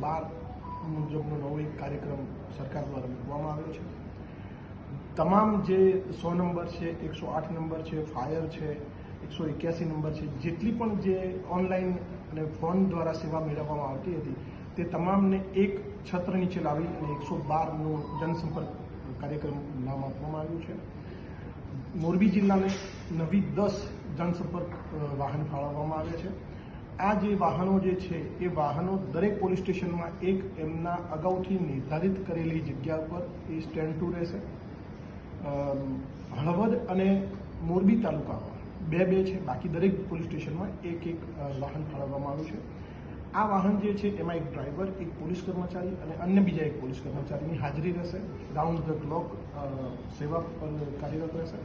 માટેનો નવો એક કાર્યક્રમ સરકાર દ્વારા મૂકવામાં આવ્યો છે. તમામ જે સો નંબર છે, એકસો આઠ નંબર છે, ફાયર છે, એકસો એક્યાસી નંબર છે, જેટલી પણ જે ઓનલાઈન અને ફોન દ્વારા સેવા મેળવવામાં આવતી હતી, તે તમામને એક છત્ર નીચે લાવી અને એકસો બારનું જનસંપર્ક કાર્યક્રમ નામ આપવામાં આવ્યું છે. મોરબી જિલ્લાને નવી દસ જનસંપર્ક વાહન ફાળવવામાં આવ્યા છે. આ જે વાહનો જે છે, એ વાહનો દરેક પોલીસ સ્ટેશનમાં એક એમના અગાઉથી નિર્ધારિત કરેલી જગ્યા ઉપર એ સ્ટેન્ડ ટુ રહેશે. હળવદ અને મોરબી તાલુકામાં બે બે છે, બાકી દરેક પોલીસ સ્ટેશનમાં એક એક વાહન ફાળવવામાં આવ્યું છે. આ વાહન જે છે, એમાં એક ડ્રાઈવર, એક પોલીસ કર્મચારી અને અન્ય બીજા એક પોલીસ કર્મચારીની હાજરી રહેશે. રાઉન્ડ ધ ક્લોક સેવા પર કાર્યરત રહેશે.